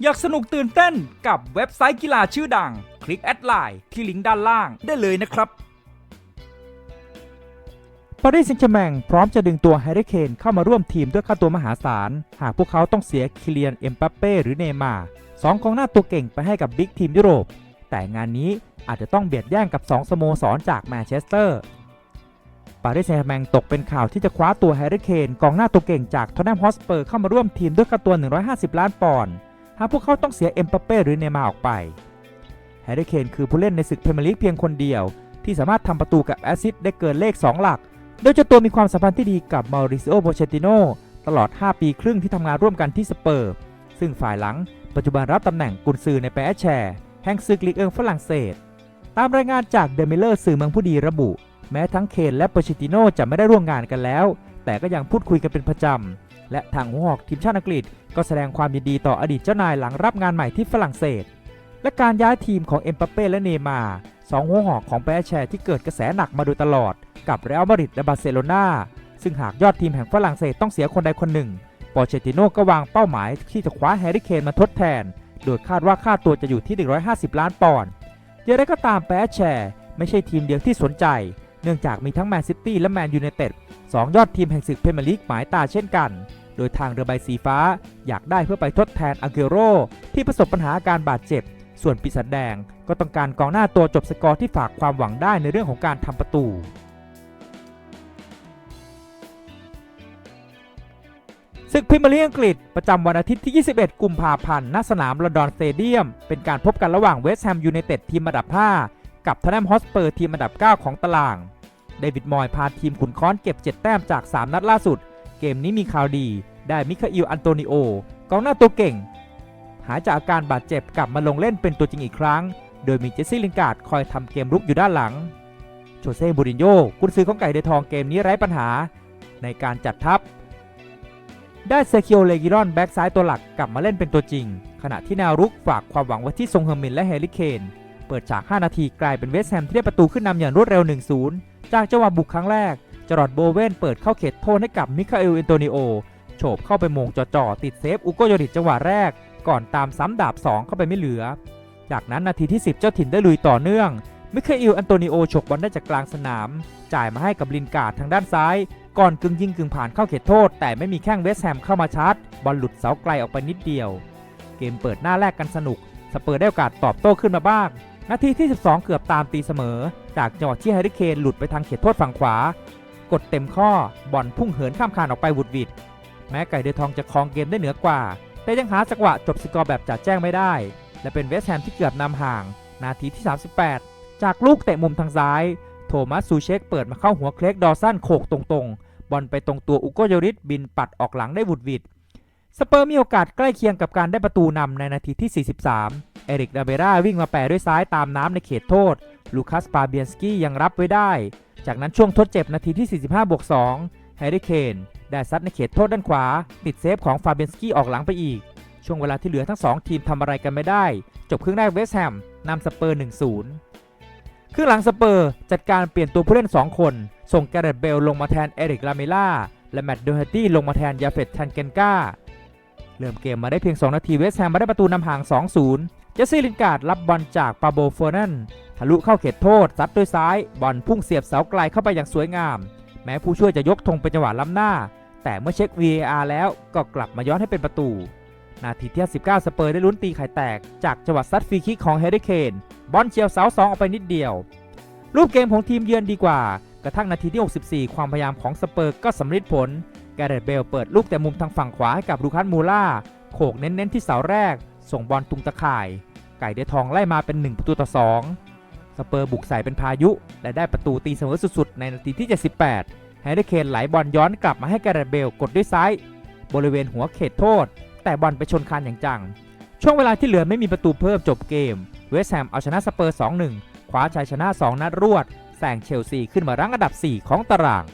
อยากสนุกตื่นเต้นกับเว็บไซต์กีฬาชื่อดัง คลิกแอดไลน์ที่ลิงก์ด้านล่างได้เลยนะครับปารีสแซงต์แชร์แมงพร้อมจะดึงตัวแฮร์รี่เคนเข้ามาร่วมทีมด้วยค่าตัวมหาศาล หากพวกเขาต้องเสียคิเลียนเอ็มบัปเป้หรือเนย์มาร์สองกองหน้าตัวเก่งไปให้กับบิ๊กทีมยุโรป แต่งานนี้อาจจะต้องเบียดแย่งกับ 2 สโมสรจากแมนเชสเตอร์ปารีสแซงต์แชร์แมงตกเป็นข่าวที่จะคว้าตัวแฮร์รี่เคนกองหน้าตัวเก่งจากทอตแนมฮอสเปอร์เข้ามาร่วมทีมด้วยค่าตัว 150 ล้านปอนด์ากพวกเขาต้องเสียเอ็มบัปเป้หรือเนย์มาออกไป แฮร์รี่เคนคือผู้เล่นในศึกพรีเมียร์ลีกเพียงคนเดียว ที่สามารถทำประตูกับแอซิสได้เกินเลข 2 หลัก โดยเจ้าตัวมีความสัมพันธ์ที่ดีกับมาริซิโอโบเชติโนตลอด 5 ปีครึ่งที่ทำงานร่วมกันที่สเปอร์ ซึ่งฝ่ายหลัง ปัจจุบันรับตำแหน่งกุนซือในแปรแชร์แห่งศึกลีกเอิงฝรั่งเศส ตามรายงานจากเดมิเลอร์สื่อเมืองผู้ดีระบุ แม้ทั้งเคนและโปเชติโนจะไม่ได้ร่วมงานกันแล้ว แต่ก็ยังพูดคุยกันเป็นประจำ และทางหัวหอกทีมชาติอังกฤษ ก็แสดงความยินดีต่ออดีตเจ้านายหลังรับงานใหม่ที่ฝรั่งเศส และการย้ายทีมของเอ็มบัปเป้และเนย์มาสองหัวหอกของแปรแชร์ที่เกิดกระแสหนักมาโดยตลอด กับเรอัลมาดริดและบาร์เซโลนาซึ่งหากยอดทีมแห่งฝรั่งเศสต้องเสียคนใดคนหนึ่งปอเชติโน่ก็วางเป้าหมายที่จะคว้าแฮร์รี่เคนมาทดแทน โดยคาดว่าค่าตัวจะอยู่ที่ 150 ล้านปอนด์อย่างไรก็ตามแปรแชร์ไม่ใช่ทีมเดียวที่สนใจ เนื่องจากมีทั้งแมนซิตี้และแมนยูไนเต็ดสองยอดทีมแห่งศึกพรีเมียร์ลีกหมายตาเช่นกัน โดยทางเรือใบสีฟ้าอยากได้เพื่อไปทดแทนอาเกโรที่ประสบปัญหาอาการบาดเจ็บ ส่วนปีศาจแดงก็ต้องการกองหน้าตัวจบสกอร์ที่ฝากความหวังได้ในเรื่องของการทำประตูศึกพรีเมียร์ลีกอังกฤษประจำวันอาทิตย์ที่ 21 กุมภาพันธ์ ณ สนามลอนดอนสเตเดียม เป็นการพบกันระหว่างเวสต์แฮมยูไนเต็ดทีมอันดับ 5 กับทแนมฮอสเปอร์ทีมอันดับ 9 ของตาราง เดวิดมอยพาทีมขุนค้อนเก็บ 7 แต้มจาก 3 นัดล่าสุด เกมนี้มีข่าวดีได้มิคาอิลอันโตนิโอกองหน้าตัวเก่ง หายจากอาการบาดเจ็บกลับมาลงเล่นเป็นตัวจริงอีกครั้ง โดยมีเจสซี่ลินการ์ดคอยทำเกมรุกอยู่ด้านหลังโจเซ่บูรินโญ่กุนซือของไก่เดทองเกมนี้ไร้ปัญหาในการจัดทัพ ได้เซคิโอเลกิรอนแบ็กซ้ายตัวหลักกลับมาเล่นเป็นตัวจริง ขณะที่แนวรุกฝากความหวังไว้ที่ทรงเฮอร์มินและแฮร์รี่เคนเปิดฉาก 5 นาทีกลายเป็นเวสต์แฮมที่ได้ประตูขึ้นนำอย่างรวดเร็ว 1-0 จากจังหวะบุกครั้งแรก จรอดโบเวนเปิดเข้าเขตโทษให้กับมิคาเอลเอนโตนิโอโฉบเข้าไปโมงจ่อๆติดเซฟอุโกโยริจังหวะแรก ก่อนตามซ้ำดาบ 2 เข้าไปไม่เหลือ จากนั้นนาทีที่ 10 เจ้าถิ่นได้ลุยต่อเนื่อง มิคาเอลอันโตนิโอฉกบอลได้จากกลางสนาม จ่ายมาให้กับลินการ์ดทางด้านซ้าย ก่อนกึ่งยิงกึ่งผ่านเข้าเขตโทษ แต่ไม่มีแข้งเวสแฮมเข้ามาชาร์จบอลหลุดเสาไกลออกไปนิดเดียว เกมเปิดหน้าแรกกันสนุกสเปอร์ได้โอกาสตอบโต้ขึ้นมาบ้างนาทีที่ 12 เกือบตามตีเสมอ จากจังหวะที่แฮร์รี่เคนหลุดไปทางเขตโทษฝั่งขวา กดเต็มข้อบอลพุ่งเหินข้ามคานออกไปวุดวิดแม้ไก่เดือทองจะครองเกมได้เหนือกว่า แต่ยังหาจังหวะจบสกอร์แบบจัดแจ้งไม่ได้ และเป็นเวสต์แฮมที่เกือบนำห่าง นาทีที่ 38 จากลูกเตะมุมทางซ้าย โทมัสซูเชคเปิดมาเข้าหัวเคลกดอสันโขกตรงๆ บอลไปตรงตัวอุโกโยริสบินปัดออกหลังได้วุดวิดสเปอร์มีโอกาสใกล้เคียงกับการได้ประตูนำในนาทีที่ 43 เอริกดาเบราวิ่งมาแปะด้วยซ้ายตามน้ำในเขตโทษ ลูคัสปาเบียนสกี้ยังรับไว้ได้ จากนั้นช่วงทดเจ็บนาทีที่ 45บวก2แฮร์รี่เคนได้ซัดในเขตโทษด้านขวา ติดเซฟของฟาเบียนสกี้ออกหลังไปอีก ช่วงเวลาที่เหลือทั้ง 2 ทีมทำอะไรกันไม่ได้ จบครึ่งแรกเวสต์แฮมนำสเปอร์ 1-0 ครึ่งหลังสเปอร์จัดการเปลี่ยนตัวผู้เล่น 2 คน ส่งแกเรตเบลลงมาแทนเอริกลาเมล่าและแมตต์โดเฮตตี้ลงมาแทนยาเฟตทันเกนกาเริ่มเกมมาได้เพียง 2 นาทีเวสต์แฮมมาได้ประตูนำห่าง 2-0 เจสซี่ลินการ์ดรับบอลจากปาโบเฟอร์นันะลุเข้าเขตโทษซัดด้วยซ้าย บอลพุ่งเสียบเสาไกลเข้าไปอย่างสวยงาม แม้ผู้ช่วยจะยกธงเป็นจังหวะล้ำหน้า แต่เมื่อเช็ค VAR แล้วก็กลับมาย้อนให้เป็นประตู นาทีที่19สเปอร์ได้ลุ้นตีไข่แตก จากจังหวะซัดฟรีคิกของแฮร์รี่เคนบอลเฉียวเสาสองออกไปนิดเดียว รูปเกมของทีมเยือนดีกว่า กระทั่งนาทีที่ 64 ความพยายามของสเปอร์ก็สำเร็จผลแกเรตเบลเปิดลูกแต่มุมทางฝั่งขวาให้กับลูคัสมูล่าโขกเน้นๆที่เสาแรก ส่งบอลตุงตะข่าย ไก่เดทองไล่มาเป็น 1 ประตูต่อ 2 สเปอร์บุกใส่เป็นพายุ และได้ประตูตีเสมอสุดๆ ในนาทีที่ 78 แฮร์รี่เคนไหลบอลย้อนกลับมาให้แการตเบลกดด้วยซ้าย บริเวณหัวเขตโทษ แต่บอลไปชนคานอย่างจัง ช่วงเวลาที่เหลือไม่มีประตูเพิ่มจบเกม เวสต์แฮมเอาชนะสเปอร์ 2-1 คว้าชัยชนะ 2 นัดรวดแซงเชลซีขึ้นมารั้งอันดับ 4 ของตาราง